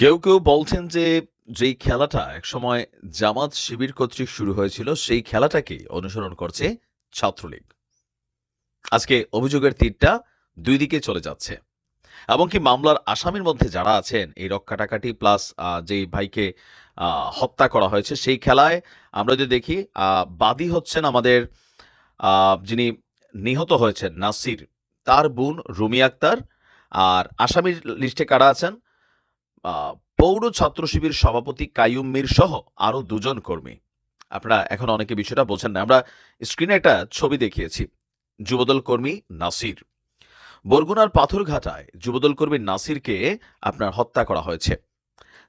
কেউ কেউ বলছেন যে, যেই খেলাটা একসময় জামাত শিবির কর্তৃক শুরু হয়েছিল, সেই খেলাটাকে অনুসরণ করছে ছাত্রলীগ। আজকে অভিযোগের তীরটা দুই দিকে চলে যাচ্ছে। এমনকি মামলার আসামির মধ্যে যারা আছেন, এই রক্ষাটাকাটি প্লাস যেই ভাইকে হত্যা করা হয়েছে, সেই খেলায় আমরা যদি দেখি বাদী হচ্ছেন আমাদের যিনি নিহত হয়েছেন, নাসির, তার বোন রুমি আক্তার, আর আসামির লিস্টে কারা আছেন? পৌর ছাত্র শিবির সভাপতি কাইয়ুম মীর সহ আরও দুজন কর্মী। আপনারা এখন অনেকে বিষয়টা বোঝেন না। আমরা স্ক্রিনে একটা ছবি দেখিয়েছি। যুবদল কর্মী নাসির। বরগুনার পাথরঘাটায় যুবদল কর্মী নাসিরকে আপনার হত্যা করা হয়েছে।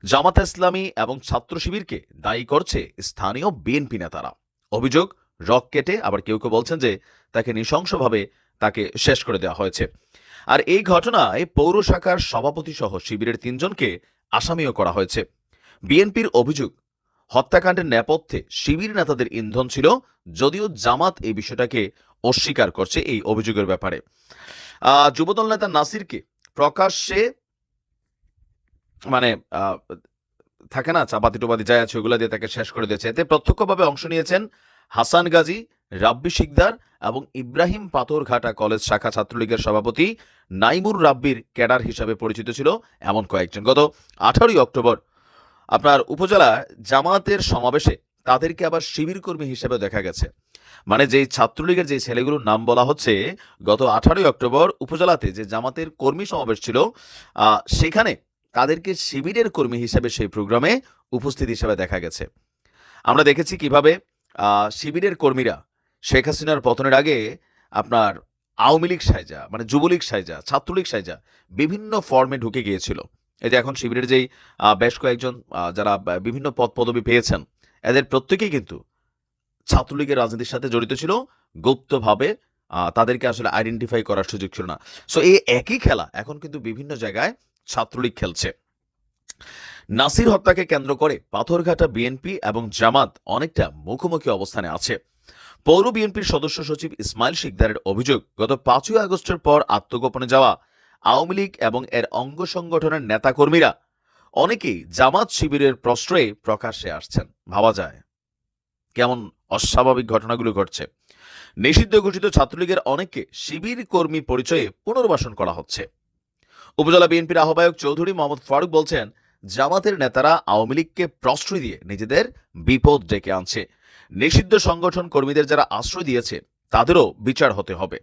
জামাত ইসলামী এবং ছাত্র শিবিরকে দায়ী করছে স্থানীয় বিএনপি নেতারা। অভিযোগ, রক কেটে আবার কেউ কেউ বলছেন যে তাকে নৃশংসভাবে তাকে শেষ করে দেওয়া হয়েছে। আর এই ঘটনায় পৌর শাখার সভাপতি সহ শিবিরের তিনজনকে আসামিও করা হয়েছে। বিএনপির অভিযোগ, হত্যাকাণ্ডের নেপথ্যে শিবির নেতাদের ইন্ধন ছিল, যদিও জামাত এই বিষয়টাকে অস্বীকার করছে এই অভিযোগের ব্যাপারে। যুবদল নেতা নাসিরকে প্রকাশ্যে মানে থাকে না চাপাতি টোপাতি যাই আছে, ওগুলো দিয়ে তাকে শেষ করে দিয়েছে। এতে প্রত্যক্ষভাবে অংশ নিয়েছেন হাসান গাজী রাব্বি শিকদার এবং ইব্রাহিম পাথরঘাটা কলেজ শাখা ছাত্রলীগের সভাপতি নাইমুর রাব্বির ক্যাডার হিসাবে পরিচিত ছিল এমন কয়েকজন। গত আঠারোই অক্টোবর আপনার উপজেলা জামাতের সমাবেশে তাদেরকে আবার শিবির কর্মী হিসেবে দেখা গেছে। মানে যেই ছাত্রলীগের যে ছেলেগুলোর নাম বলা হচ্ছে, গত আঠারোই অক্টোবর উপজেলাতে যে জামাতের কর্মী সমাবেশ ছিল সেখানে তাদেরকে শিবিরের কর্মী হিসেবে সেই প্রোগ্রামে উপস্থিত হিসেবে দেখা গেছে। আমরা দেখেছি কীভাবে শিবিরের কর্মীরা শেখ হাসিনার পতনের আগে আপনার আওয়ামী লীগ সাইজা মানে যুবলীগ সাইজা ছাত্রলীগ সাইজা বিভিন্ন ফর্মে ঢুকে গিয়েছিল। এই যে এখন শিবিরের যেই বেশ কয়েকজন যারা বিভিন্ন পদ পদবি পেয়েছেন, এদের প্রত্যেকেই কিন্তু ছাত্রলীগের রাজনীতির সাথে জড়িত ছিল, গুপ্তভাবে তাদেরকে আসলে আইডেন্টিফাই করার সুযোগ ছিল না। সো এই একই খেলা এখন কিন্তু বিভিন্ন জায়গায় ছাত্রলীগ খেলছে। নাসির হত্যাকে কেন্দ্র করে পাথরঘাটা বিএনপি এবং জামাত অনেকটা মুখোমুখি অবস্থানে আছে। পৌর বিএনপির সদস্য সচিব ইসমাইল শিকদারের অভিযোগ, গত পাঁচই আগস্টের পর আত্মগোপনে যাওয়া আওয়ামী লীগ এবং এর অঙ্গ সংগঠনের নেতাকর্মীরা অনেকেই জামাত শিবিরের প্রশ্রয়ে প্রকাশ্যে আসছেন। ভাবা যায় কেমন অস্বাভাবিক ঘটনাগুলো ঘটছে। নিষিদ্ধ ঘোষিত ছাত্রলীগের অনেককে শিবির কর্মী পরিচয়ে পুনর্বাসন করা হচ্ছে। উপজেলা বিএনপির আহ্বায়ক চৌধুরী মোহাম্মদ ফারুক বলছেন, জামাতের নেতারা আওয়ামী লীগকে প্রশ্রয় দিয়ে নিজেদের বিপদ ডেকে আনছে। নিষিদ্ধ সংগঠন কর্মীদের যারা আশ্রয় দিয়েছে, তাদেরও বিচার হতে হবে।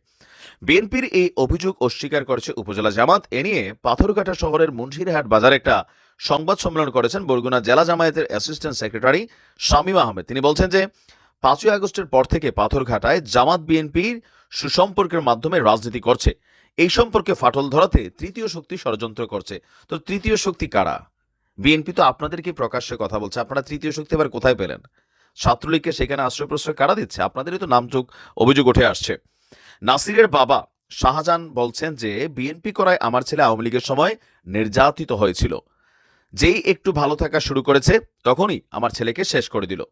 বিএনপির এই অভিযোগ অস্বীকার করেছে উপজেলা জামাত। এ নিয়ে পাথরঘাটা শহরের মুন্সিরহাট বাজারে একটা সংবাদ সম্মেলন করেছেন বরগুনা জেলা জামায়াতের অ্যাসিস্ট্যান্ট সেক্রেটারি শামীম আহমেদ। তিনি বলছেন যে, পাঁচই আগস্টের পর থেকে পাথরঘাটায় জামাত বিএনপির সুসম্পর্কের মাধ্যমে রাজনীতি করছে। এই সম্পর্কে ফাটল ধরাতে তৃতীয় শক্তি ষড়যন্ত্র করছে। তো তৃতীয় শক্তি কারা? বিএনপি তো আপনাদেরকে প্রকাশ্যে কথা বলছে। আপনারা তৃতীয় শক্তি আবার কোথায় পেলেন? ছাত্রলীগকে সেখানে আশ্রয় প্রশ্রয় কারা দিচ্ছে? আপনাদেরই তো নামযোগ অভিযোগ উঠে আসছে। নাসিরের বাবা শাহজাহান বলছেন যে, বিএনপি করায় আমার ছেলে আওয়ামী লীগের সময় নির্যাতিত হয়েছিল। যেই একটু ভালো থাকা শুরু করেছে, তখনই আমার ছেলেকে শেষ করে দিল।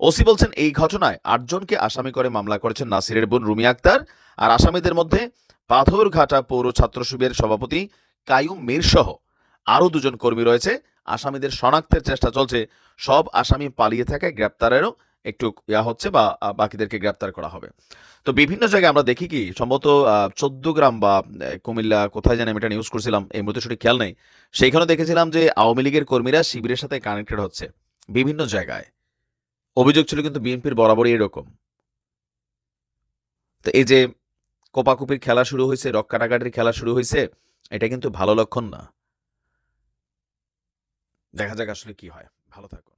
ওসি বলছেন, এই ঘটনায় আটজনকে আসামি করে মামলা করেছেন নাসিরের বোন রুমি আক্তার আর আসামিদের মধ্যে পাথরঘাটা পৌর ছাত্র শিবিরের সভাপতি কায়ুম মীর সহ আরও দুজন কর্মী রয়েছে। আসামিদের শনাক্তের চেষ্টা চলছে সব আসামি পালিয়ে থাকায় গ্রেপ্তারেরও একটু ইয়া হচ্ছে বা বাকিদেরকে গ্রেপ্তার করা হবে। তো বিভিন্ন জায়গায় আমরা দেখি কি, সম্ভবত চোদ্দ গ্রাম বা কুমিল্লা কোথায় জানি আমি এটা নিউজ করছিলাম, এই মুহূর্তে সঠিক খেয়াল নেই। সেইখানে দেখেছিলাম যে আওয়ামী লীগের কর্মীরা শিবিরের সাথে কানেক্টেড হচ্ছে, বিভিন্ন জায়গায়। অভিযোগ ছিল কিন্তু বিএনপির বরাবরই এরকম। তো এই যে কোপাকুপির খেলা শুরু হয়েছে রক্কাটাকাটির খেলা শুরু হয়েছে, এটা কিন্তু ভালো লক্ষণ না। দেখা যাক আসলে কি হয়। ভালো থাকুন।